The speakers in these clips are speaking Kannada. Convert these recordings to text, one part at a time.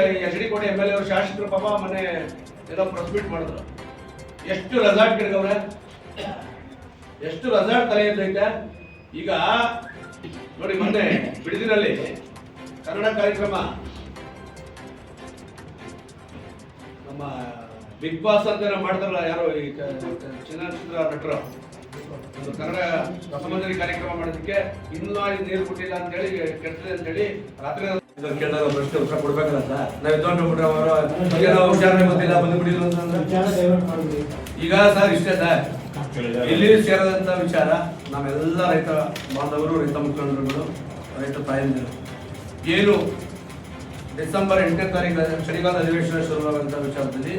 H D Kote M L A ಅವರು ಶಾಸಕರು ಪಾಪ ಮನೆ ಏನೋ ಪ್ರೆಸ್ ಮಾಡಿದ್ರು. ಎಷ್ಟು ರೆಸಾರ್ಟ್ ಗಿಡಗವ್ರೆ? ಎಷ್ಟು ರೆಸಾರ್ಟ್ ತಲೆ ಎದ್ದೈತೆ ಈಗ ನೋಡಿ ಮೊನ್ನೆ ಬಿಡಿದಿನಲ್ಲಿ ಕನ್ನಡ ಕಾರ್ಯಕ್ರಮ. ನಮ್ಮ ಬಿಗ್ ಬಾಸ್ ಅಂತ ಮಾಡ್ತಾರಲ್ಲ ಯಾರು ಈ ಚಲನಚಿತ್ರ ನಟರು. ಒಂದು ಕನ್ನಡ ರಸಮಂಜರಿ ಕಾರ್ಯಕ್ರಮ ಮಾಡೋದಕ್ಕೆ ಇನ್ನೂ ನೀರು ಕೊಟ್ಟಿಲ್ಲ ಅಂತೇಳಿ ಕೆಟ್ಟದೆ ಅಂತ ಹೇಳಿ ರಾತ್ರಿ ಕೇಳಿದಾಗ ಪ್ರಶ್ನೆ ಉತ್ತರ ಕೊಡ್ಬೇಕಲ್ಲ ನಾವು ಅವರು ವಿಚಾರಣೆ ಗೊತ್ತಿಲ್ಲ ಬಂದು ಬಿಡಿದ್ರು ಅಂತಂದ್ರೆ ಈಗ ಸರ್ ಇಷ್ಟೇ ಸರ್. ಇಲ್ಲಿ ಸೇರದಂತ ವಿಚಾರ ನಾವೆಲ್ಲ ರೈತ ಬಾಂಧವರು ರೈತ ಮುಖಂಡರುಗಳು ರೈತ ತಾಯಂದಿರು. ಏನು ಡಿಸೆಂಬರ್ ಎಂಟನೇ ತಾರೀಕು ಚಳಿಗಾಲ ಅಧಿವೇಶನ ಶುರುವಾಗುವಂತ ವಿಚಾರದಲ್ಲಿ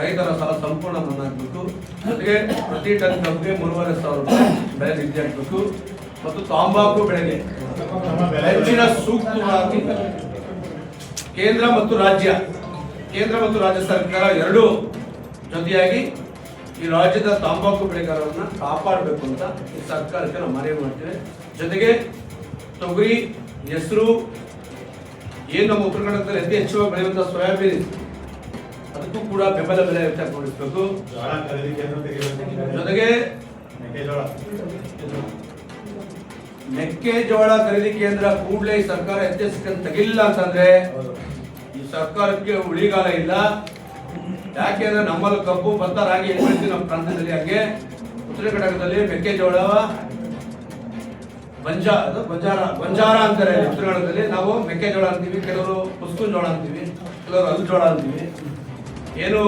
ರೈತರ ಸಾಲ ಸಂಪೂರ್ಣ ಮನ್ನಾ ಆಗಬೇಕು ಜೊತೆಗೆ ಪ್ರತಿ ಟನ್ ಕಬ್ಬಿಗೆ ಮೂರುವರೆ ಸಾವಿರ ರೂಪಾಯಿ ಬೆಲೆ ನಿಧಿ ಆಗಬೇಕು. ಮತ್ತು ತಾಂಬಾಕು ಬೆಳೆಗೆ ಹೆಚ್ಚಿನ ಸೂಕ್ತವಾಗಿ ಕೇಂದ್ರ ಮತ್ತು ರಾಜ್ಯ ಕೇಂದ್ರ ಮತ್ತು ರಾಜ್ಯ ಸರ್ಕಾರ ಎರಡೂ ಜೊತೆಯಾಗಿ ಈ ರಾಜ್ಯದ ತಂಬಾಕು ಬೆಳೆಗಾರರನ್ನ ಕಾಪಾಡಬೇಕು ಅಂತ ಈ ಸರ್ಕಾರಕ್ಕೆ ನಾವು ಮನವಿ ಮಾಡ್ತೇವೆ. ಜೊತೆಗೆ ತೊಗರಿ ಹೆಸರು ಏನು ನಮ್ಮ ಉತ್ತರ ಕನ್ನಡದಲ್ಲಿ ಅತಿ ಹೆಚ್ಚು ಬೆಳೆಯುವಂತಹ ಸೋಯಾಬೀನ್ ಅದಕ್ಕೂ ಕೂಡ ಬೆಂಬಲ ಬೆಲೆ ವ್ಯಕ್ತಪಡಿಸಬೇಕು. ಜೊತೆಗೆ ಮೆಕ್ಕೆಜೋಳ ಖರೀದಿ ಕೇಂದ್ರ ಕೂಡಲೇ ಸರ್ಕಾರ ಎಚ್ಚರಿಕೆ ತೆಗಿಲ್ಲ ಅಂತಂದ್ರೆ ಈ ಸರ್ಕಾರಕ್ಕೆ ಉಳಿಗಾಲ ಇಲ್ಲ. ಯಾಕೆಂದ್ರೆ ನಮ್ಮಲ್ಲಿ ಕಬ್ಬು ಭತ್ತ ರಾಗಿ ಏನ್ ನಮ್ಮ ಪ್ರಾಂತ್ಯದಲ್ಲಿ ಹಾಗೆ. ಉತ್ತರ ಕರ್ನಾಟಕದಲ್ಲಿ ಮೆಕ್ಕೆಜೋಳ ಅದು ಬಂಜಾರ ಬಂಜಾರ ಅಂತಾರೆ ಉತ್ತರ ಕನ್ನಡದಲ್ಲಿ ನಾವು ಮೆಕ್ಕೆಜೋಳ ಅಂತೀವಿ, ಕೆಲವರು ಪುಸ್ಕುನ್ ಜೋಳ ಅಂತೀವಿ, ಕೆಲವರು ಹಲ್ಲು ಜೋಳ ಅಂತೀವಿ. ಏನು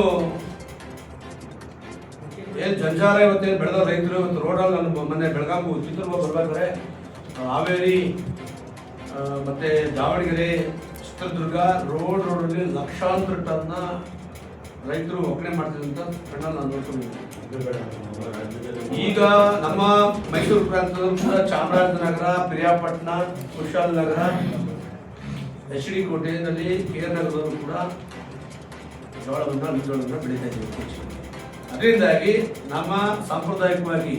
ಏನು ಜಂಜಾರ ಇವತ್ತೇನು ಬೆಳೆದ ರೈತರು ಇವತ್ತು ರೋಡಲ್ಲಿ ನಾನು ಮೊನ್ನೆ ಬೆಳಗಾವಿ ಚಿತ್ರದುರ್ಗ ಬರ್ಬೇಕಾದ್ರೆ ಹಾವೇರಿ ಮತ್ತು ದಾವಣಗೆರೆ, ಚಿತ್ರದುರ್ಗ, ರೋಡ್ ರೋಡಲ್ಲಿ ಲಕ್ಷಾಂತರ ಟನ್ನ ರೈತರು ಒಕ್ಕಣೆ ಮಾಡ್ತಿದ್ದಂತ ಕಣ್ಣಲ್ಲಿ ನಾನು ನೋಡ್ಕೊಂಡಿದ್ದೀನಿ ಈಗ ನಮ್ಮ ಮೈಸೂರು ಪ್ರಾಂತದಲ್ಲೂ ಕೂಡ ಚಾಮರಾಜನಗರ ಕುಶಾಲ್ ನಗರ, ಎಚ್ ಡಿ ಕೋಟೆಯಲ್ಲಿ ಕೆ ಆರ್ ನಗರದಲ್ಲೂ ಕೂಡ ಜೋಳವನ್ನು ಮಿಜೋಳವನ್ನು ಬೆಳೀತಾ ಇದ್ದೀವಿ. ಅದರಿಂದಾಗಿ ನಮ್ಮ ಸಾಂಪ್ರದಾಯಿಕವಾಗಿ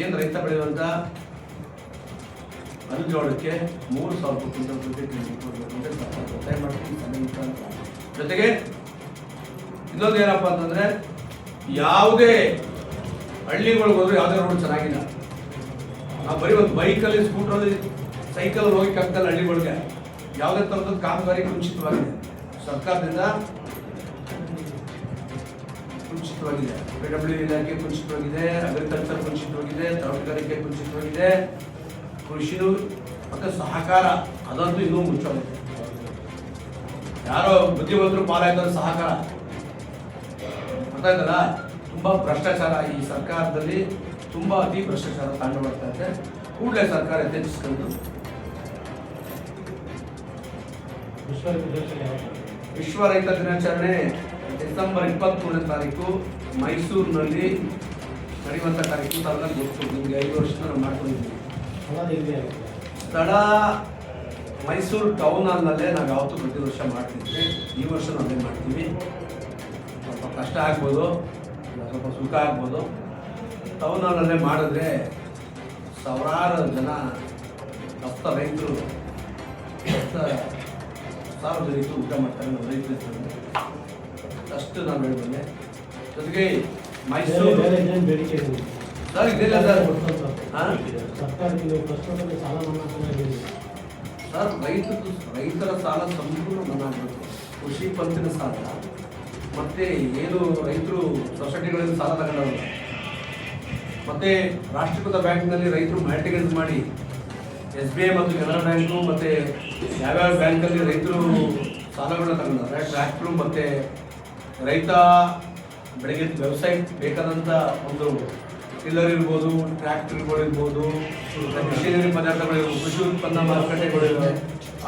ಏನು ರೈತ ಬೆಳೆಯುವಂತ ಜೋಳಕ್ಕೆ ಮೂರು ಸಾವಿರ ಸರ್ಕಾರ ಒತ್ತಾಯ ಮಾಡ್ತೀವಿ. ಜೊತೆಗೆ ಇನ್ನೊಂದು ಏನಪ್ಪ ಅಂತಂದ್ರೆ, ಯಾವುದೇ ಹಳ್ಳಿಗಳಿಗೆ ಹೋದ್ರೆ ಯಾವುದೇ ರೋಡ್ ಚೆನ್ನಾಗಿಲ್ಲ. ನಾವು ಬರೀ ಒಂದು ಬೈಕಲ್ಲಿ, ಸ್ಕೂಟ್ರಲ್ಲಿ, ಸೈಕಲ್ ಹೋಗಿ ಆಗ್ತಲ್ಲ ಹಳ್ಳಿಗಳಿಗೆ ಯಾವುದೇ ಥರದ ಕಾಮಗಾರಿ ಕುಂಚಿತವಾಗಿದೆ ಸರ್ಕಾರದಿಂದ ಕುಂಚಿತವಾಗಿದೆ ಪಿ ಡಬ್ಲ್ಯೂ ಇಲಾಖೆ ಕುಂಚಿತವಾಗಿದೆ ಅಗ್ರಿಕಲ್ಚರ್ ಕುಂಚಿತವಾಗಿದೆ ತೋಟಗಾರಿಕೆ ಕುಂಚಿತವಾಗಿದೆ ಕೃಷಿನು ಮತ್ತು ಸಹಕಾರ ಅದಂತೂ ಇನ್ನೂ ಮುಚ್ಚೋಗಿದೆ ಯಾರೋ ಬುದ್ಧಿವಂತರು ಪಾಲಾಯ್ತಾರೆ ಸಹಕಾರ. ಗೊತ್ತಾಯ್ತಲ್ಲ ತುಂಬಾ ಭ್ರಷ್ಟಾಚಾರ ಈ ಸರ್ಕಾರದಲ್ಲಿ ತುಂಬಾ ಅತಿ ಭ್ರಷ್ಟಾಚಾರ ಕಂಡು ಮಾಡ್ತಾ ಇದೆ. ಕೂಡಲೇ ಸರ್ಕಾರ ಎಚ್ಚರಿಸಿಕೊಂಡು ವಿಶ್ವ ರೈತ ದಿನಾಚರಣೆ ಡಿಸೆಂಬರ್ ಇಪ್ಪತ್ಮೂರನೇ ತಾರೀಕು ಮೈಸೂರಿನಲ್ಲಿ ನಡೆಯುವಂಥ ಕಾರ್ಯಕ್ರಮ ಗೊತ್ತು. ನಿಮಗೆ ಐದು ವರ್ಷದ ನಾವು ಮಾಡ್ಕೊಂಡಿದ್ದೀವಿ ಸ್ಥಳ? ಮೈಸೂರು ಟೌನ್ ಹಾಲ್ನಲ್ಲೇ ನಾವು ಯಾವತ್ತೂ ಪ್ರತಿ ವರ್ಷ ಮಾಡ್ತಿದ್ವಿ ಈ ವರ್ಷ ಅದೇ ಮಾಡ್ತೀವಿ ಸ್ವಲ್ಪ ಕಷ್ಟ ಆಗ್ಬೋದು ಸ್ವಲ್ಪ ಸುಖ ಆಗ್ಬೋದು ಟೌನ್ ಹಾಲಲ್ಲೇ ಮಾಡಿದ್ರೆ ಸಾವಿರಾರು ಜನ ಹತ್ತ ರೈತರು ಸಾರ್ವಜನಿಕರು ಊಟ ಮಾಡ್ತಾರೆ ನಮ್ಮ ರೈತರ. ಅಷ್ಟು ನಾನು ಹೇಳ್ಬೋದೆ ಜೊತೆಗೆ ಮೈಸೂರು ಬೇಡಿಕೆ? ಸರ್ ಇದೆಲ್ಲ ಸರ್. ಸರ್ ರೈತರು ರೈತರ ಸಾಲ ಸಂಪೂರ್ಣ ಮನ್ನಾ ಮಾಡಬೇಕು ಕೃಷಿ ಪಂಪಿನ ಸಾಲ, ಮತ್ತೆ ಏನು ರೈತರು ಸೊಸೈಟಿಗಳಲ್ಲಿ ಸಾಲ ತಗೊಂಡವರು. ಮತ್ತೆ ರಾಷ್ಟ್ರೀಕೃತ ಬ್ಯಾಂಕ್ನಲ್ಲಿ ರೈತರು ಮ್ಯಾಟಿಗೈಸ್ ಮಾಡಿ, ಎಸ್ ಬಿ ಐ ಮತ್ತು ಕೆನರಾ ಬ್ಯಾಂಕು ಮತ್ತೆ ಯಾವ್ಯಾವ ಬ್ಯಾಂಕಲ್ಲಿ ರೈತರು ಸಾಲಗಳನ್ನ ತಗೊಂಡಾರೆ ಟ್ರ್ಯಾಕ್ಟ್ರು ಮತ್ತೆ ರೈತ ಬೆಳಗ್ಗೆ ವ್ಯವಸಾಯಕ್ಕೆ ಬೇಕಾದಂಥ ಒಂದು ಟಿಲ್ಲರ್ ಇರ್ಬೋದು ಟ್ರ್ಯಾಕ್ಟರ್ಗಳು ಇರ್ಬೋದು ಮಿಷನರಿ ಪದಾರ್ಥಗಳು ಇರ್ಬೋದು, ಕೃಷಿ ಉತ್ಪನ್ನ ಮಾರುಕಟ್ಟೆಗಳು ಇವೆ,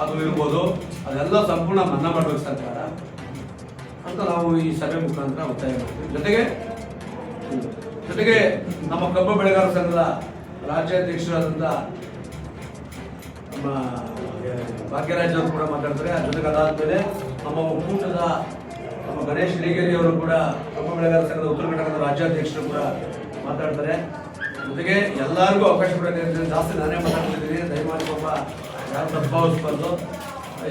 ಅದು ಇರ್ಬೋದು. ಅದೆಲ್ಲ ಸಂಪೂರ್ಣ ಮನ್ನಾ ಮಾಡಬೇಕು ಸರ್ಕಾರ. ಅಂತ ನಾವು ಈ ಸಭೆ ಮುಖಾಂತರ ಒತ್ತಾಯ ಮಾಡ್ತೀವಿ. ಜೊತೆಗೆ ಜೊತೆಗೆ ನಮ್ಮ ಕಬ್ಬು ಬೆಳೆಗಾರರ ಸಂಘದ ರಾಜ್ಯಾಧ್ಯಕ್ಷರಾದಂಥ ನಮ್ಮ ಭಾಗ್ಯರಾಜ್ ಅವರು ಕೂಡ ಮಾತಾಡ್ತಾರೆ. ಅದ್ರ ಜೊತೆಗೆ ಅದಾದ್ಮೇಲೆ ನಮ್ಮ ಒಕ್ಕೂಟದ ನಮ್ಮ ಗಣೇಶ್ ಲಿಗೇರಿ ಅವರು ಕೂಡ ಕಬ್ಬು ಬೆಳೆಗಾರರ ಸಂಘದ ಉತ್ತರ ಕರ್ನಾಟಕದ ರಾಜ್ಯಾಧ್ಯಕ್ಷರು ಕೂಡ ಮಾತಾಡ್ತಾರೆ. ಜೊತೆಗೆ ಎಲ್ಲರಿಗೂ ಅವಕಾಶ ಕೊಡೋದೇ ಜಾಸ್ತಿ ನಾನೇ ಮಾತಾಡ್ತಿದ್ದೀನಿ. ದಯಮಾಡಿ ಪಾಪ ಯಾರು ತಪ್ಪಾವಿಸ್ಬಾರ್ದು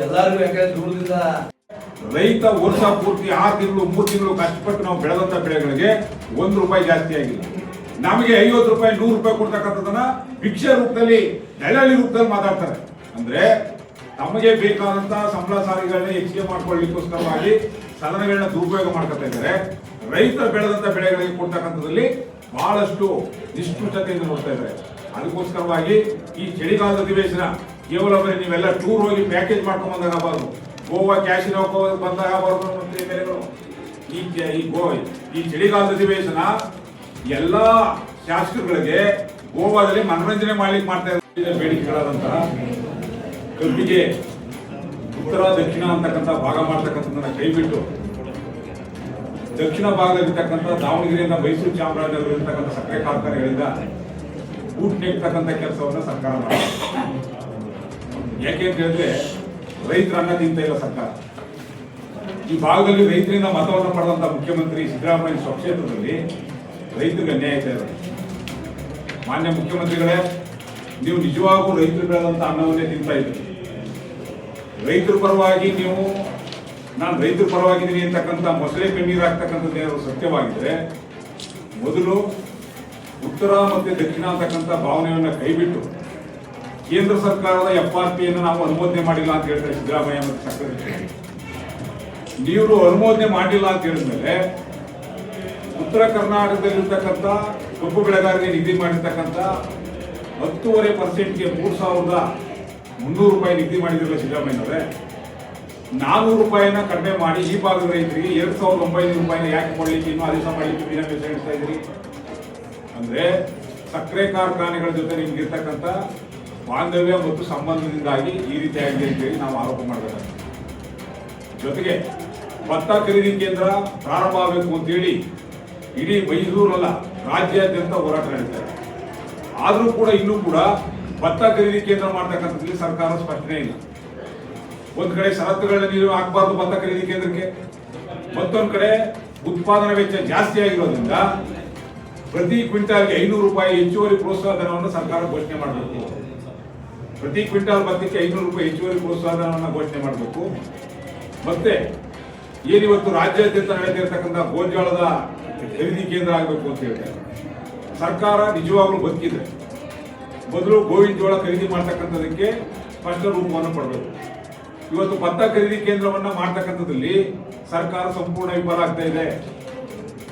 ಎಲ್ಲರಿಗೂ ಯಾಕಂದ್ರೆ ದೂರದಿಂದ ರೈತ ವರ್ಷ ಪೂರ್ತಿ ಆರು ತಿಂಗಳು, ಮೂರು ತಿಂಗಳು ಕಷ್ಟಪಟ್ಟು ನಾವು ಬೆಳೆದಂತ ಬೆಳೆಗಳಿಗೆ ಒಂದು ರೂಪಾಯಿ ಜಾಸ್ತಿ ಆಗಿಲ್ಲ. ನಮಗೆ ಐವತ್ತು ರೂಪಾಯಿ, ನೂರು ರೂಪಾಯಿ ಕೊಡ್ತಕ್ಕಂಥದ್ದನ್ನ ಭಿಕ್ಷೆ ರೂಪದಲ್ಲಿ ದಳ್ಳಾಳಿ ರೂಪದಲ್ಲಿ ಮಾತಾಡ್ತಾರೆ. ಅಂದ್ರೆ ತಮಗೆ ಬೇಕಾದಂಥ ಸಂಬಳ ಸಾರಿಗಳನ್ನ ಹೆಚ್ಚಿಗೆ ಮಾಡ್ಕೊಳ್ಳಿಕ್ಕೋಸ್ಕರವಾಗಿ ಸದನಗಳನ್ನ ದುರುಪಯೋಗ ಮಾಡ್ಕೊತಾ ಇದ್ದಾರೆ. ರೈತರು ಬೆಳೆದಂತ ಬೆಳೆಗಳಿಗೆ ಕೊಡ್ತಕ್ಕಂಥದ್ದಲ್ಲಿ ಬಹಳಷ್ಟು ನಿಷ್ಕೃಷ್ಟತೆಯಿಂದ ನೋಡ್ತಾ ಇದ್ದಾರೆ. ಅದಕ್ಕೋಸ್ಕರವಾಗಿ ಈ ಚಳಿಗಾಲದ ಅಧಿವೇಶನ ಕೇವಲ ಬರೀ ನೀವೆಲ್ಲ ಟೂರ್ ಹೋಗಿ ಪ್ಯಾಕೇಜ್ ಮಾಡ್ಕೊಂಡು ಬಂದಾಗ ಗೋವಾ ಕ್ಯಾಶಿನ ಬಂದಾಗ ಕೆ- ಈ ಗೋ ಈ ಚಳಿಗಾಲದ ಅಧಿವೇಶನ ಎಲ್ಲ ಶಾಸಕರುಗಳಿಗೆ ಗೋವಾದಲ್ಲಿ ಮನೋರಂಜನೆ ಮಾಡ್ಲಿಕ್ಕೆ ಮಾಡ್ತಾ ಇದ್ದಾರೆ. ಬೇಡಿಕೆಗಳಾದಂತಹ ಕಬ್ಬಿಗೆ ಉತ್ತರ, ದಕ್ಷಿಣ ಅಂತಕ್ಕಂಥ ಭಾಗ ಮಾಡ್ತಕ್ಕಂಥದ್ದನ್ನ ಕೈಬಿಟ್ಟು ದಕ್ಷಿಣ ಭಾಗದಲ್ಲಿರ್ತಕ್ಕಂಥ ದಾವಣಗೆರೆಯಿಂದ ಮೈಸೂರು ಚಾಮರಾಜನಗರ ಇರ್ತಕ್ಕಂಥ ಸಕ್ಕರೆ ಕಾರ್ಖಾನೆಗಳಿಂದ ಊಟ ನೀಡ್ತಕ್ಕಂಥ ಕೆಲಸವನ್ನು ಸರ್ಕಾರ ಮಾಡಿದೆ ಯಾಕೆ ಅಂತ ಹೇಳಿದ್ರೆ ರೈತರ ಅನ್ನ ತಿಂತ ಇಲ್ಲ ಸರ್ಕಾರ. ಈ ಭಾಗದಲ್ಲಿ ರೈತರಿಂದ ಮತವನ್ನು ಪಡೆದಂತ ಮುಖ್ಯಮಂತ್ರಿ ಸಿದ್ದರಾಮಯ್ಯ ಸ್ವಕ್ಷೇತ್ರದಲ್ಲಿ ರೈತರಿಗೆ ಅನ್ಯಾಯ ಇದೆ ಮಾನ್ಯ ಮುಖ್ಯಮಂತ್ರಿಗಳೇ, ನೀವು ನಿಜವಾಗೂ ರೈತರು ಬೆಳೆದಂತ ಅನ್ನವನ್ನೇ ತಿಂತಾ ಇದ್ದೀರಿ. ರೈತರ ಪರವಾಗಿ ನೀವು ನಾನು ರೈತರ ಪರವಾಗಿದ್ದೀನಿ ಅಂತಕ್ಕಂಥ ಮೊಸಳೆ ಕಣ್ಣೀರು ಏನಾದರೂ ಸತ್ಯವಾಗಿದ್ರೆ, ಮೊದಲು ಉತ್ತರ ಮತ್ತು ದಕ್ಷಿಣ ಅಂತಕ್ಕಂಥ ಭಾವನೆಯನ್ನು ಕೈಬಿಟ್ಟು ಕೇಂದ್ರ ಸರ್ಕಾರದ ಎಫ್ ಆರ್ ಪಿಯನ್ನು ನಾವು ಅನುಮೋದನೆ ಮಾಡಿಲ್ಲ ಅಂತ ಹೇಳ್ತಾರೆ ಸಿದ್ದರಾಮಯ್ಯ ಮತ್ತು ಸಕ್ಕರೆ ನೀವು ಅನುಮೋದನೆ ಮಾಡಿಲ್ಲ ಅಂತ ಹೇಳಿದ್ಮೇಲೆ ಉತ್ತರ ಕರ್ನಾಟಕದಲ್ಲಿರ್ತಕ್ಕಂಥ ಕಬ್ಬು ಬೆಳೆಗಾರರಿಗೆ ನಿಗದಿ ಮಾಡಿರ್ತಕ್ಕಂಥ ಹತ್ತೂವರೆ ಪರ್ಸೆಂಟ್ಗೆ ಮೂರು ಸಾವಿರದ ಮುನ್ನೂರು ರೂಪಾಯಿ ನಿಗದಿ ಮಾಡಿದ್ರಲ್ಲ ಸಿದ್ದರಾಮಯ್ಯನವರೇ. ನಾನೂರು ರೂಪಾಯಿನ ಕಡಿಮೆ ಮಾಡಿ, ಈ ಭಾಗದ ರೈತರಿಗೆ ಎರಡ್ ಸಾವಿರದ ಒಂಬೈನೂರು ರೂಪಾಯಿನ ಯಾಕೆ ಕೊಡ್ಲಿಕ್ಕೆ ಇನ್ನೂ ಆದೇಶ ಮಾಡಲಿಕ್ಕೆ ವಿನಂತಿ ಹೇಳ್ತಾ ಇದ್ರಿ? ಅಂದ್ರೆ ಸಕ್ಕರೆ ಕಾರ್ಖಾನೆಗಳ ಜೊತೆ ನಿಮ್ಗೆ ಇರ್ತಕ್ಕಂಥ ಬಾಂಧವ್ಯ ಮತ್ತು ಸಂಬಂಧದಿಂದಾಗಿ ಈ ರೀತಿ ಆಗಿದೆ ಅಂತೇಳಿ ನಾವು ಆರೋಪ ಮಾಡಬೇಕಾಗ್ತದೆ. ಜೊತೆಗೆ ಭತ್ತ ಖರೀದಿ ಕೇಂದ್ರ ಪ್ರಾರಂಭ ಆಗಬೇಕು ಅಂತೇಳಿ ಇಡೀ ಮೈಸೂರಲ್ಲ ರಾಜ್ಯಾದ್ಯಂತ ಹೋರಾಟ ನಡೀತಾರೆ ಆದರೂ ಕೂಡ ಇನ್ನೂ ಕೂಡ ಭತ್ತ ಖರೀದಿ ಕೇಂದ್ರ ಮಾಡ್ತಕ್ಕಂಥದ್ರಲ್ಲಿ ಸರ್ಕಾರ ಸ್ಪಷ್ಟನೆ ಇಲ್ಲ. ಒಂದ್ ಕಡೆ ಷರತ್ತುಗಳನ್ನ ನೀರು ಹಾಕಬಾರ್ದು ಭತ್ತ ಖರೀದಿ ಕೇಂದ್ರಕ್ಕೆ, ಮತ್ತೊಂದ್ ಕಡೆ ಉತ್ಪಾದನಾ ವೆಚ್ಚ ಜಾಸ್ತಿ ಆಗಿರೋದ್ರಿಂದ ಪ್ರತಿ ಕ್ವಿಂಟಾಲ್ಗೆ ಐನೂರು ರೂಪಾಯಿ ಹೆಚ್ಚುವರಿ ಪ್ರೋತ್ಸಾಹ ಧನವನ್ನು ಸರ್ಕಾರ ಘೋಷಣೆ ಮಾಡಬೇಕು. ಪ್ರತಿ ಕ್ವಿಂಟಾಲ್ ಭತ್ತಕ್ಕೆ ಐನೂರು ರೂಪಾಯಿ ಹೆಚ್ಚುವರಿ ಪ್ರೋತ್ಸಾಹ ಧನವನ್ನು ಘೋಷಣೆ ಮಾಡಬೇಕು. ಮತ್ತೆ ಏನಿವತ್ತು ರಾಜ್ಯಾದ್ಯಂತ ನಡೆದಿರ್ತಕ್ಕಂಥ ಗೋಂಜಾಳದ ಖರೀದಿ ಕೇಂದ್ರ ಆಗಬೇಕು ಅಂತ ಹೇಳ್ತಾರೆ. ಸರ್ಕಾರ ನಿಜವಾಗ್ಲೂ ಬದುಕಿದೆ ಮೊದಲು ಗೋವಿನ ಜೋಳ ಖರೀದಿ ಮಾಡ್ತಕ್ಕಂಥದಕ್ಕೆ ಸ್ಪಷ್ಟ ರೂಪವನ್ನು ಕೊಡಬೇಕು. ಇವತ್ತು ಭತ್ತ ಖರೀದಿ ಕೇಂದ್ರವನ್ನ ಮಾಡ್ತಕ್ಕಂಥದ್ದಲ್ಲಿ ಸರ್ಕಾರ ಸಂಪೂರ್ಣ ವಿಫಲ ಆಗ್ತಾ ಇದೆ.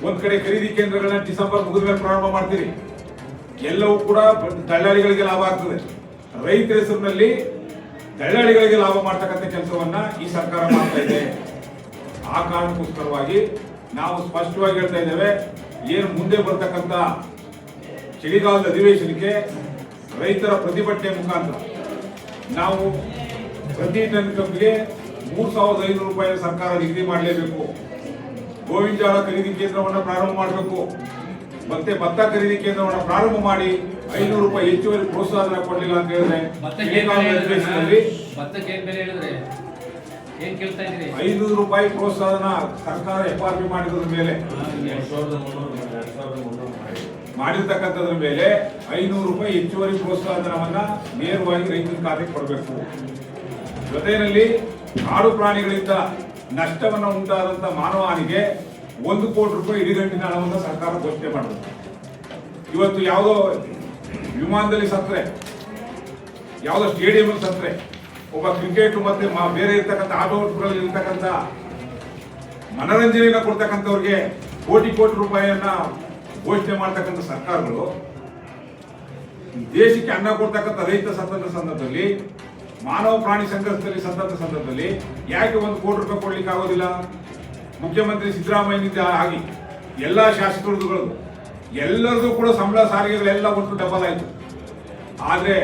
ಒಂದ್ ಕಡೆ ಖರೀದಿ ಕೇಂದ್ರಗಳನ್ನ ಡಿಸೆಂಬರ್ ಮುಗಿದ ಮೇಲೆ ಪ್ರಾರಂಭ ಮಾಡ್ತೀರಿ. ಎಲ್ಲವೂ ಕೂಡ ದಳ್ಳಾಳಿಗಳಿಗೆ ಲಾಭ ಆಗ್ತದೆ. ರೈತರ ಹೆಸರಿನಲ್ಲಿ ದಳ್ಳಾಳಿಗಳಿಗೆ ಲಾಭ ಮಾಡ್ತಕ್ಕಂಥ ಕೆಲಸವನ್ನ ಈ ಸರ್ಕಾರ ಮಾಡ್ತಾ ಇದೆ. ಆ ಕಾರಣಕ್ಕೋಸ್ಕರವಾಗಿ ನಾವು ಸ್ಪಷ್ಟವಾಗಿ ಹೇಳ್ತಾ ಇದ್ದೇವೆ, ಏನು ಮುಂದೆ ಬರ್ತಕ್ಕಂಥ ಚಳಿಗಾಲದ ಅಧಿವೇಶನಕ್ಕೆ ರೈತರ ಪ್ರತಿಭಟನೆ ಮುಖಾಂತರ ನಾವು ಪ್ರತಿ ಟನ್ ಕಬ್ಬಿಗೆ ಮೂರು ಸಾವಿರದ ಐನೂರು ರೂಪಾಯಿ ಸರ್ಕಾರ ನಿಗದಿ ಮಾಡಲೇಬೇಕು. ಗೋವಿನ ಜೋಳ ಖರೀದಿ ಕೇಂದ್ರವನ್ನು ಪ್ರಾರಂಭ ಮಾಡಬೇಕು. ಮತ್ತೆ ಭತ್ತ ಖರೀದಿ ಕೇಂದ್ರವನ್ನು ಪ್ರಾರಂಭ ಮಾಡಿ ಐನೂರು ರೂಪಾಯಿ ಹೆಚ್ಚುವರಿ ಪ್ರೋತ್ಸಾಹ ಕೊಡಲಿಲ್ಲ ಅಂತ ಹೇಳಿದ್ರೆ ಐನೂರು ರೂಪಾಯಿ ಪ್ರೋತ್ಸಾಹನ ಸರ್ಕಾರ ಎಫ್ ಆರ್ ಪಿ ಮಾಡಿದ್ರ ಮೇಲೆ. ಮಾಡಿರ್ತಕ್ಕಂಥದ್ರ ಮೇಲೆ ಐನೂರು ರೂಪಾಯಿ ಹೆಚ್ಚುವರಿ ಪ್ರೋತ್ಸಾಹ ಧನವನ್ನ ನೇರವಾಗಿ ರೈತರ ಖಾತೆಗೆ ಕೊಡಬೇಕು. ಜೊತೆಯಲ್ಲಿ ಕಾಡು ಪ್ರಾಣಿಗಳಿಂದ ನಷ್ಟವನ್ನು ಉಂಟಾದಂತ ಮಾನವ ಹಾನಿಗೆ ಒಂದು ಕೋಟಿ ರೂಪಾಯಿ ಇಡಿಗಂಟಿನ ಹಣವನ್ನು ಸರ್ಕಾರ ಘೋಷಣೆ ಮಾಡಿದೆ ಇವತ್ತು ಯಾವುದೋ ವಿಮಾನದಲ್ಲಿ ಸತ್ರೆ, ಯಾವುದೋ ಸ್ಟೇಡಿಯಂ ಅಲ್ಲಿ ಸತ್ರೆ, ಒಬ್ಬ ಕ್ರಿಕೆಟ್ ಮತ್ತೆ ಬೇರೆ ಇರ್ತಕ್ಕಂಥ ಆಟೋಟಗಳಲ್ಲಿ ಇರ್ತಕ್ಕಂಥ ಮನೋರಂಜನೆಯನ್ನು ಕೊಡ್ತಕ್ಕಂಥವ್ರಿಗೆ ಕೋಟಿ ಕೋಟಿ ರೂಪಾಯಿಯನ್ನ ಘೋಷಣೆ ಮಾಡ್ತಕ್ಕಂಥ ಸರ್ಕಾರಗಳು ದೇಶಕ್ಕೆ ಅನ್ನ ಕೊಡ್ತಕ್ಕಂಥ ರೈತ ಸತ್ತಂತ ಸಂದರ್ಭದಲ್ಲಿ ಮಾನವ ಪ್ರಾಣಿ ಸಂಕಷ್ಟದಲ್ಲಿ ಸತ್ತಂತ ಸಂದರ್ಭದಲ್ಲಿ ಯಾಕೆ ಒಂದು ಕೋಟಿ ರೂಪಾಯಿ ಕೊಡ್ಲಿಕ್ಕೆ ಆಗೋದಿಲ್ಲ? ಮುಖ್ಯಮಂತ್ರಿ ಸಿದ್ದರಾಮಯ್ಯನಿಂದ ಆಗಿ ಎಲ್ಲ ಶಾಸಕರುಗಳು ಎಲ್ಲರದು ಕೂಡ ಸಂಬಳ ಸಾರಿಗೆಗಳೆಲ್ಲ ಒಟ್ಟು ಡಬಲ್ ಆಯಿತು ಆದರೆ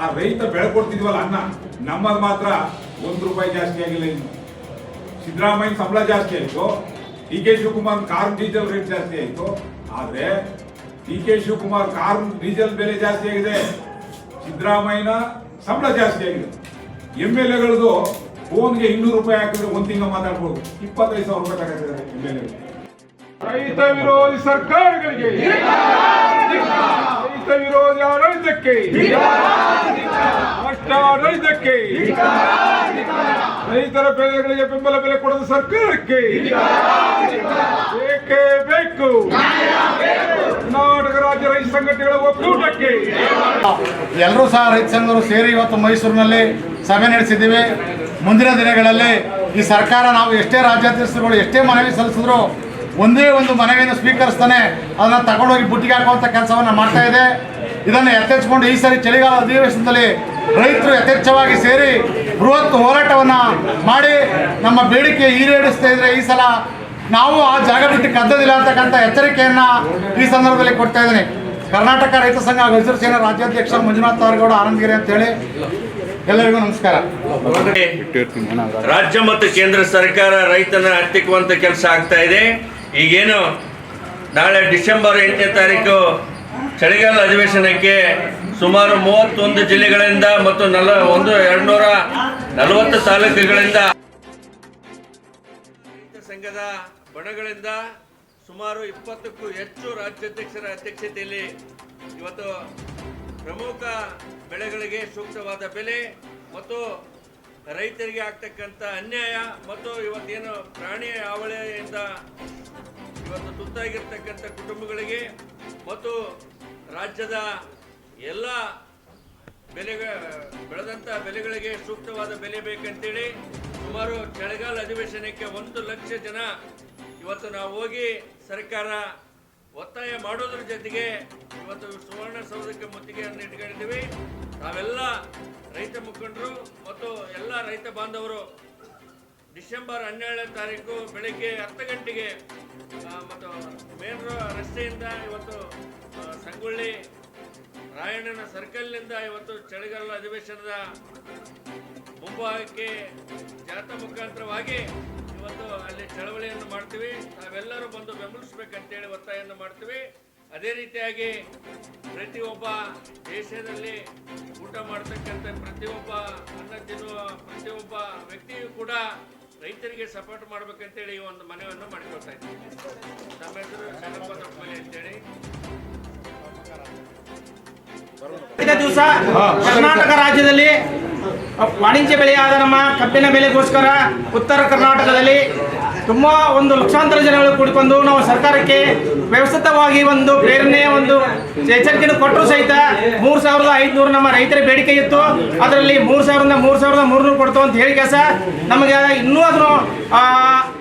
ಆ ರೈತ ಬೆಳ್ಕೊಡ್ತಿದ್ವಲ್ಲ ಅನ್ನ, ನಮ್ಮದು ಮಾತ್ರ ಒಂದು ರೂಪಾಯಿ ಜಾಸ್ತಿ ಆಗಿಲ್ಲ ಇನ್ನು. ಸಿದ್ದರಾಮಯ್ಯ ಸಂಬಳ ಜಾಸ್ತಿ ಆಯಿತು, D K Shivakumar car diesel rate ಜಾಸ್ತಿ ಆಯಿತು. ಆದರೆ D K Shivakumar car diesel ಬೆಲೆ ಜಾಸ್ತಿ ಆಗಿದೆ. ಸಿದ್ದರಾಮಯ್ಯನ ಸಂಬಳ ಜಾಸ್ತಿ ಆಗಿದೆ. ಎಂ ಎಲ್ ಎಗಳದು ಫೋನ್ಗೆ ಇನ್ನೂರು ರೂಪಾಯಿ ಹಾಕಿದ್ರೆ ಒಂದ್ ತಿಂಗಳು ಮಾತಾಡ್ಬೋದು. ಇಪ್ಪತ್ತೈದು ಸಾವಿರ ರೂಪಾಯಿ ತಗೋತಿದ್ದಾರೆ ಎಂ ಎಲ್ ಎ ರೈತ ವಿರೋಧಿ ಸರ್ಕಾರಗಳಿಗೆ ರೈತ ವಿರೋಧಿ ಆಡಳಿತಕ್ಕೆ ಭ್ರಷ್ಟ ಆಡಳಿತಕ್ಕೆ ರೈತರ ಬೆಳೆಗಳಿಗೆ ಬೆಂಬಲ ಬೆಲೆ ಕೊಡದ ಸರ್ಕಾರಕ್ಕೆ ಬೇಕೇ ಬೇಕು? ಕರ್ನಾಟಕ ಎಲ್ಲರೂ ಸಹ ರೈತ ಸಂಘರು ಸೇರಿ ಇವತ್ತು ಮೈಸೂರಿನಲ್ಲಿ ಸಭೆ ನಡೆಸಿದ್ದೀವಿ. ಮುಂದಿನ ದಿನಗಳಲ್ಲಿ ಈ ಸರ್ಕಾರ ನಾವು ಎಷ್ಟೇ ರಾಜ್ಯಾಧ್ಯಕ್ಷರುಗಳು, ಎಷ್ಟೇ ಮನವಿ ಸಲ್ಲಿಸಿದ್ರು ಒಂದೇ ಒಂದು ಮನವಿಯನ್ನು ಸ್ವೀಕರಿಸ್ತಾನೆ. ಅದನ್ನು ತಗೊಂಡೋಗಿ ಬುಟ್ಟಿಗೆ ಹಾಕುವಂಥ ಕೆಲಸವನ್ನು ಮಾಡ್ತಾ ಇದೆ. ಇದನ್ನು ಎತ್ತೆಚ್ಕೊಂಡು ಈ ಸರಿ ಚಳಿಗಾಲ ಅಧಿವೇಶನದಲ್ಲಿ ರೈತರು ಯಥೇಚ್ಛವಾಗಿ ಸೇರಿ ಬೃಹತ್ ಹೋರಾಟವನ್ನು ಮಾಡಿ ನಮ್ಮ ಬೇಡಿಕೆ ಈಡೇರಿಸ್ತಾ ಇದ್ರೆ ಈ ಸಲ ನಾವು ಆ ಜಾಗ ಬಿಟ್ಟು ಕದ್ದದಿಲ್ಲ ಅಂತಕ್ಕಂಥ ಎಚ್ಚರಿಕೆಯನ್ನು ಈ ಸಂದರ್ಭದಲ್ಲಿ ಕೊಡ್ತಾ ಇದ್ದೀನಿ. ಕರ್ನಾಟಕ ರೈತ ಸಂಘ ಹಸಿರು ಸೇನೆ ರಾಜ್ಯಾಧ್ಯಕ್ಷ ಮಂಜುನಾಥ್ ತಾರಗೌಡ, ಆನಂದಗಿರಿ ಅಂತ ಹೇಳಿ ಎಲ್ಲರಿಗೂ ನಮಸ್ಕಾರ. ರಾಜ್ಯ ಮತ್ತು ಕೇಂದ್ರ ಸರ್ಕಾರ ರೈತನ ಹತ್ತಿಕ್ಕುವಂತ ಕೆಲಸ ಆಗ್ತಾ ಇದೆ. ಈಗೇನು ನಾಳೆ ಡಿಸೆಂಬರ್ ಎಂಟನೇ ತಾರೀಕು ಚಳಿಗಾಲ ಅಧಿವೇಶನಕ್ಕೆ ಸುಮಾರು ಮೂವತ್ತೊಂದು ಜಿಲ್ಲೆಗಳಿಂದ ಮತ್ತು ನಲ ಒಂದು ಎರಡ್ನೂರ ನಲವತ್ತು ತಾಲೂಕುಗಳಿಂದ ಸಂಘದ ಬಣಗಳಿಂದ ಸುಮಾರು ಇಪ್ಪತ್ತಕ್ಕೂ ಹೆಚ್ಚು ರಾಜ್ಯಾಧ್ಯಕ್ಷರ ಅಧ್ಯಕ್ಷತೆಯಲ್ಲಿ ಇವತ್ತು ಪ್ರಮುಖ ಬೆಳೆಗಳಿಗೆ ಸೂಕ್ತವಾದ ಬೆಲೆ ಮತ್ತು ರೈತರಿಗೆ ಆಗ್ತಕ್ಕಂಥ ಅನ್ಯಾಯ ಮತ್ತು ಇವತ್ತೇನು ಪ್ರಾಣಿ ಹಾವಳಿಯಿಂದ ಇವತ್ತು ತುತ್ತಾಗಿರ್ತಕ್ಕಂಥ ಕುಟುಂಬಗಳಿಗೆ ಮತ್ತು ರಾಜ್ಯದ ಎಲ್ಲ ಬೆಲೆಗಳ ಬೆಳೆದಂಥ ಬೆಲೆಗಳಿಗೆ ಸೂಕ್ತವಾದ ಬೆಲೆ ಬೇಕಂತೇಳಿ ಸುಮಾರು ಚಳಿಗಾಲ ಅಧಿವೇಶನಕ್ಕೆ ಒಂದು ಲಕ್ಷ ಜನ ಇವತ್ತು ನಾವು ಹೋಗಿ ಸರ್ಕಾರ ಒತ್ತಾಯ ಮಾಡೋದ್ರ ಜೊತೆಗೆ ಇವತ್ತು ಸುವರ್ಣ ಸುವರ್ಣಸೌಧಕ್ಕೆ ಮುತ್ತಿಗೆಯನ್ನು ಇಟ್ಕೊಂಡಿದ್ದೀವಿ. ನಾವೆಲ್ಲ ರೈತ ಮುಖಂಡರು ಮತ್ತು ಎಲ್ಲ ರೈತ ಬಾಂಧವರು ಡಿಸೆಂಬರ್ ಹನ್ನೆರಡನೇ ತಾರೀಕು ಬೆಳಗ್ಗೆ ಹತ್ತು ಗಂಟೆಗೆ ಮತ್ತು ಮೇನ್ ರಸ್ತೆಯಿಂದ ಇವತ್ತು ಸಂಗೊಳ್ಳಿ, ರಾಯಣ್ಣನ ಸರ್ಕಲ್ನಿಂದ ಇವತ್ತು ಚಳಿಗಾಲ ಅಧಿವೇಶನದ ಮುಂಭಾಗಕ್ಕೆ ಜಾಥಾ ಮುಖಾಂತರವಾಗಿ ಇವತ್ತು ಅಲ್ಲಿ ಚಳವಳಿಯನ್ನು ಮಾಡ್ತೀವಿ. ನಾವೆಲ್ಲರೂ ಬಂದು ಬೆಂಬಲಿಸ್ಬೇಕಂತೇಳಿ ಒತ್ತಾಯವನ್ನು ಮಾಡ್ತೀವಿ. ಅದೇ ರೀತಿಯಾಗಿ ಪ್ರತಿಯೊಬ್ಬ ದೇಶದಲ್ಲಿ ಊಟ ಮಾಡ್ತಕ್ಕಂಥ ಪ್ರತಿಯೊಬ್ಬ ಅನ್ನ ತಿನ್ನುವ ಪ್ರತಿಯೊಬ್ಬ ವ್ಯಕ್ತಿಯು ಕೂಡ ರೈತರಿಗೆ ಸಪೋರ್ಟ್ ಮಾಡ್ಬೇಕಂತೇಳಿ ಈ ಒಂದು ಮನವಿಯನ್ನು ಮಾಡಿಕೊಳ್ತಾ ಇದ್ದೀವಿ. ನಮ್ಮ ಹೆಸರು ಶರಣಪ್ಪ ದೊಡ್ಡಮಲೆ ಅಂತೇಳಿ. ದಿವಸ ಕರ್ನಾಟಕ ರಾಜ್ಯದಲ್ಲಿ ವಾಣಿಜ್ಯ ಬೆಳೆಯಾದ ನಮ್ಮ ಕಬ್ಬಿನ ಬೆಲೆಗೋಸ್ಕರ ಉತ್ತರ ಕರ್ನಾಟಕದಲ್ಲಿ ತುಂಬ ಒಂದು ಲಕ್ಷಾಂತರ ಜನಗಳು ಕೂಡಿಕೊಂಡು ನಾವು ಸರ್ಕಾರಕ್ಕೆ ವ್ಯವಸ್ಥಿತವಾಗಿ ಒಂದು ಪ್ರೇರಣೆ, ಒಂದು ಎಚ್ಚರಿಕೆಯನ್ನು ಕೊಟ್ಟರು ಸಹಿತ ಮೂರು ಸಾವಿರದ ಐದುನೂರು ನಮ್ಮ ರೈತರ ಬೇಡಿಕೆ ಇತ್ತು. ಅದರಲ್ಲಿ ಮೂರು ಸಾವಿರದ ಮೂರು ಸಾವಿರದ ಮೂರುನೂರು ಕೊಡ್ತು ಅಂತ ಹೇಳಿ ಕೆಲಸ ನಮಗೆ ಇನ್ನೂ ಅದನ್ನು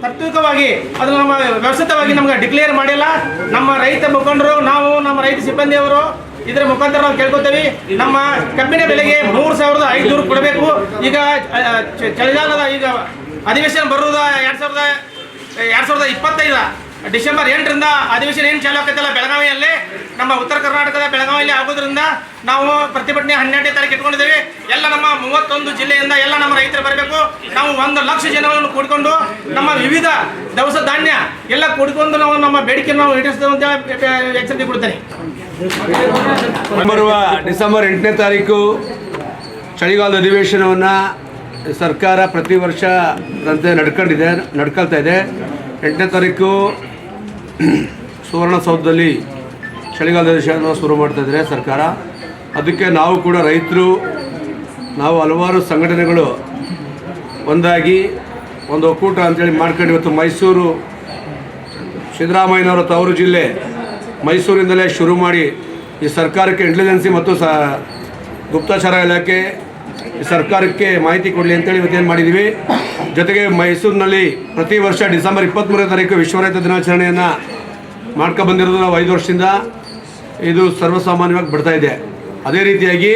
ತಾತ್ವಿಕವಾಗಿ ಅದನ್ನು ನಮ್ಮ ವ್ಯವಸ್ಥಿತವಾಗಿ ನಮಗೆ ಡಿಕ್ಲೇರ್ ಮಾಡಿಲ್ಲ. ನಮ್ಮ ರೈತ ಮುಖಂಡರು, ನಾವು ನಮ್ಮ ರೈತ ಸಿಬ್ಬಂದಿಯವರು ಇದರ ಮುಖಾಂತರ ನಾವು ಕೇಳ್ಕೊತೇವೆ ನಮ್ಮ ಕಬ್ಬಿನ ಬೆಲೆಗೆ ಮೂರು ಸಾವಿರದ ಐದುನೂರು ಕೊಡಬೇಕು ಈಗ ಚಳಿಗಾಲದ ಈಗ ಅಧಿವೇಶನ ಬರುವುದು ಎರಡು ಸಾವಿರದ ಎರಡು ಸಾವಿರದ ಇಪ್ಪತ್ತೈದ ಡಿಸೆಂಬರ್ ಎಂಟರಿಂದ ಅಧಿವೇಶನ ಏನು ಚಾಲು ಆಗ್ತೈತಲ್ಲ ಬೆಳಗಾವಿಯಲ್ಲಿ ನಮ್ಮ ಉತ್ತರ ಕರ್ನಾಟಕದ ಬೆಳಗಾವಿಯಲ್ಲಿ ಆಗೋದ್ರಿಂದ ನಾವು ಪ್ರತಿಭಟನೆ ಹನ್ನೆರಡನೇ ತಾರೀಕು ಇಟ್ಕೊಂಡಿದ್ದೇವೆ ಎಲ್ಲ ನಮ್ಮ ಮೂವತ್ತೊಂದು ಜಿಲ್ಲೆಯಿಂದ ಎಲ್ಲ ನಮ್ಮ ರೈತರು ಬರಬೇಕು ನಾವು ಒಂದು ಲಕ್ಷ ಜನಗಳನ್ನು ಕೂಡಿಕೊಂಡು ನಮ್ಮ ವಿವಿಧ ದವಸ ಧಾನ್ಯ ಎಲ್ಲ ಕೂಡಿಕೊಂಡು ನಾವು ನಮ್ಮ ಬೇಡಿಕೆ ನಾವು ಈಡೇರಿಸ್ತೇವೆ ಅಂತ ಹೇಳಿ ಎಚ್ಚರಿಕೆ ಕೊಡ್ತೇನೆ ಬರುವ ಡಿಸೆಂಬರ್ ಎಂಟನೇ ತಾರೀಕು ಚಳಿಗಾಲದ ಅಧಿವೇಶನವನ್ನು ಸರ್ಕಾರ ಪ್ರತಿ ವರ್ಷ ರಂತೆ ನಡ್ಕೊಂಡಿದೆ ನಡ್ಕೊಳ್ತಾ ಇದೆ. ಎಂಟನೇ ತಾರೀಕು ಸುವರ್ಣಸೌಧದಲ್ಲಿ ಚಳಿಗಾಲದ ಅಧಿವೇಶನ ಶುರು ಮಾಡ್ತಾ ಇದ್ದಾರೆ ಸರ್ಕಾರ. ಅದಕ್ಕೆ ನಾವು ಕೂಡ ರೈತರು, ನಾವು ಹಲವಾರು ಸಂಘಟನೆಗಳು ಒಂದಾಗಿ ಒಂದು ಒಕ್ಕೂಟ ಅಂತೇಳಿ ಮಾಡ್ಕೊಂಡು ಇವತ್ತು ಮೈಸೂರು ಸಿದ್ದರಾಮಯ್ಯನವರ ತವರು ಜಿಲ್ಲೆ ಮೈಸೂರಿಂದಲೇ ಶುರು ಮಾಡಿ ಈ ಸರ್ಕಾರಕ್ಕೆ ಇಂಟೆಲಿಜೆನ್ಸಿ ಮತ್ತು ಸ ಗುಪ್ತಚರ ಇಲಾಖೆ ಸರ್ಕಾರಕ್ಕೆ ಮಾಹಿತಿ ಕೊಡಲಿ ಅಂತೇಳಿ ಇವತ್ತೇನು ಮಾಡಿದ್ದೀವಿ. ಜೊತೆಗೆ ಮೈಸೂರಿನಲ್ಲಿ ಪ್ರತಿ ವರ್ಷ ಡಿಸೆಂಬರ್ ಇಪ್ಪತ್ತ್ಮೂರನೇ ತಾರೀಕು ವಿಶ್ವ ರೈತ ದಿನಾಚರಣೆಯನ್ನು ಮಾಡ್ಕೊಬಂದಿರೋದು ನಾವು ಐದು ವರ್ಷದಿಂದ. ಇದು ಸರ್ವಸಾಮಾನ್ಯವಾಗಿ ಬಿಡ್ತಾ ಇದೆ. ಅದೇ ರೀತಿಯಾಗಿ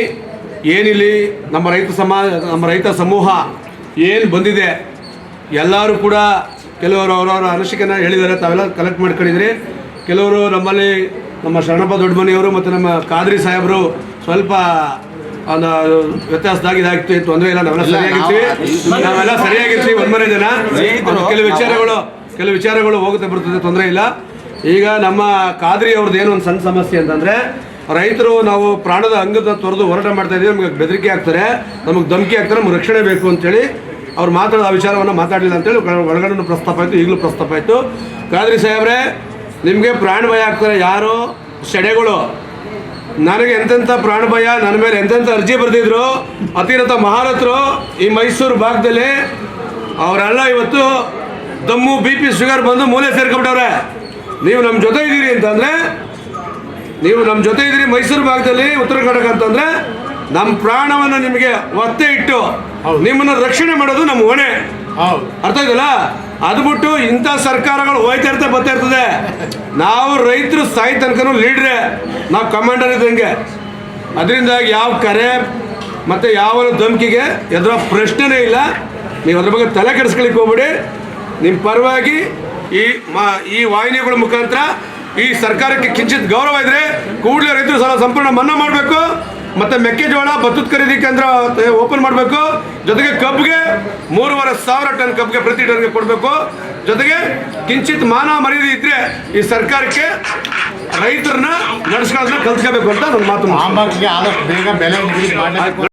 ಏನಿಲ್ಲಿ ನಮ್ಮ ರೈತ ಸಮಾಜ ನಮ್ಮ ರೈತ ಸಮೂಹ ಏನು ಬಂದಿದೆ, ಎಲ್ಲರೂ ಕೂಡ ಕೆಲವರು ಅವರವರ ಅನಿಸಿಕೆನ ಹೇಳಿದ್ದಾರೆ, ತಾವೆಲ್ಲ ಕಲೆಕ್ಟ್ ಮಾಡ್ಕೊಂಡಿದ್ರಿ ಕೆಲವರು ನಮ್ಮಲ್ಲಿ ನಮ್ಮ ಶರಣಪ್ಪ ದೊಡ್ಡಮನಿಯವರು ಮತ್ತು ನಮ್ಮ ಖಾದ್ರಿ ಸಾಹೇಬರು ಸ್ವಲ್ಪ ಒಂದು ವ್ಯತ್ಯಾಸದಾಗ ಇತ್ತು ತೊಂದರೆ ಇಲ್ಲ ನಾವೆಲ್ಲ ಸರಿಯಾಗಿರ್ತೀವಿ. ನಾವೆಲ್ಲ ಸರಿಯಾಗಿರ್ತೀವಿ ಒಂದ್ಮನೆ ಜನ ಕೆಲವು ವಿಚಾರಗಳು ಕೆಲವು ವಿಚಾರಗಳು ಹೋಗುತ್ತೆ ಬರ್ತದೆ ತೊಂದರೆ ಇಲ್ಲ. ಈಗ ನಮ್ಮ ಖಾದ್ರಿ ಅವ್ರದ್ದು ಏನು ಒಂದು ಸಣ್ಣ ಸಮಸ್ಯೆ ಅಂತಂದರೆ ರೈತರು ನಾವು ಪ್ರಾಣದ ಅಂಗದ ತೊರೆದು ಹೋರಾಟ ಮಾಡ್ತಾ ಇದ್ದೀವಿ ನಮಗೆ ಬೆದರಿಕೆ ಆಗ್ತಾರೆ ನಮಗೆ ಧಮಕಿ ಆಗ್ತಾರೆ ನಮ್ಗೆ ರಕ್ಷಣೆ ಬೇಕು ಅಂತೇಳಿ ಅವ್ರು ಮಾತಾಡೋ ಆ ವಿಚಾರವನ್ನು ಮಾತಾಡಲಿಲ್ಲ ಅಂತೇಳಿ ಒಳ- ಒಳಗಡೆ ಪ್ರಸ್ತಾಪ ಆಯಿತು ಈಗಲೂ ಪ್ರಸ್ತಾಪ ಆಯಿತು. ಖಾದ್ರಿ ಸಾಹೇಬ್ರೆ ನಿಮಗೆ ಪ್ರಾಣ ಭಯ ಆಗ್ತಾರೆ. ಯಾರು ಸೆಡೆಗಳು ನನಗೆ ಎಂತೆಂಥ ಪ್ರಾಣ ಭಯ ನನ್ನ ಮೇಲೆ ಎಂತೆಂಥ ಅರ್ಜಿ ಬರೆದಿದ್ರು. ಅತಿರಥ ಮಹಾರಥರು ಈ ಮೈಸೂರು ಭಾಗದಲ್ಲಿ. ಅವರೆಲ್ಲ ಇವತ್ತು ದಮ್ಮು ಬಿ ಪಿ ಶುಗರ್ ಬಂದು ಮೂಲೆ ಸೇರ್ಕೊಂಡವ್ರೆ ನೀವು ನಮ್ಮ ಜೊತೆ ಇದ್ದೀರಿ ಅಂತಂದರೆ ನೀವು ನಮ್ಮ ಜೊತೆ ಇದ್ದೀರಿ ಮೈಸೂರು ಭಾಗದಲ್ಲಿ ಉತ್ತರ ಕರ್ನಾಟಕ ಅಂತಂದರೆ ನಮ್ಮ ಪ್ರಾಣವನ್ನು ನಿಮಗೆ ಒತ್ತೆ ಇಟ್ಟು ನಿಮ್ಮನ್ನು ರಕ್ಷಣೆ ಮಾಡೋದು ನಮ್ಮ ಹೊಣೆ. ಅರ್ಥ ಇದಲ್ಲ ಅದು ಬಿಟ್ಟು ಇಂಥ ಸರ್ಕಾರಗಳು ಹೋಯ್ತಾ ಇರ್ತಾ ಬರ್ತಾ ಇರ್ತದೆ. ನಾವು ರೈತರು ಸಾಯಿ ತನಕನೂ ಲೀಡ್ರೆ. ನಾವು ಕಮಾಂಡರ್ ಇದ್ದಂಗೆ. ಅದರಿಂದ ಯಾವ ಕರೆ ಮತ್ತು ಯಾವ ಧಮಕಿಗೆ ಎದುರ ಪ್ರಶ್ನೆನೇ ಇಲ್ಲ. ನೀವು ಅದ್ರ ಬಗ್ಗೆ ತಲೆ ಕೆಡಿಸ್ಕೊಳ್ಳಿಕ್ಕೆ ಹೋಗ್ಬಿಡಿ. ನಿಮ್ಮ ಪರವಾಗಿ ಈ ಮಾ, ಈ ವಾಹಿನಿಗಳ ಮುಖಾಂತರ ಈ ಸರ್ಕಾರಕ್ಕೆ ಕಿಂಚಿತ್ ಗೌರವ ಇದ್ರೆ ಕೂಡಲೇ ರೈತರು ಸಲ ಸಂಪೂರ್ಣ ಮನ್ನಾ ಮಾಡಬೇಕು. ಮತ್ತೆ ಮೆಕ್ಕೆಜೋಳ ಭತ್ತದ ಖರೀದಿ ಕೇಂದ್ರ ಓಪನ್ ಮಾಡಬೇಕು. ಜೊತೆಗೆ ಕಬ್ಬಿಗೆ ಮೂರುವರೆ ಸಾವಿರ ಟನ್ ಕಬ್ಬಿಗೆ ಪ್ರತಿ ಟನ್ಗೆ ಕೊಡಬೇಕು. ಜೊತೆಗೆ ಕಿಂಚಿತ್ ಮಾನ ಮರ್ಯಾದೆ ಇದ್ರೆ ಈ ಸರ್ಕಾರಕ್ಕೆ ರೈತರನ್ನ ನಡೆಸ್ಕೊಳ್ಳೋದನ್ನ ಕಲ್ತ್ಕೋಬೇಕು ಅಂತ ನನ್ನ ಮಾತು ಆದಷ್ಟು ಬೇಗ ಬೆಲೆ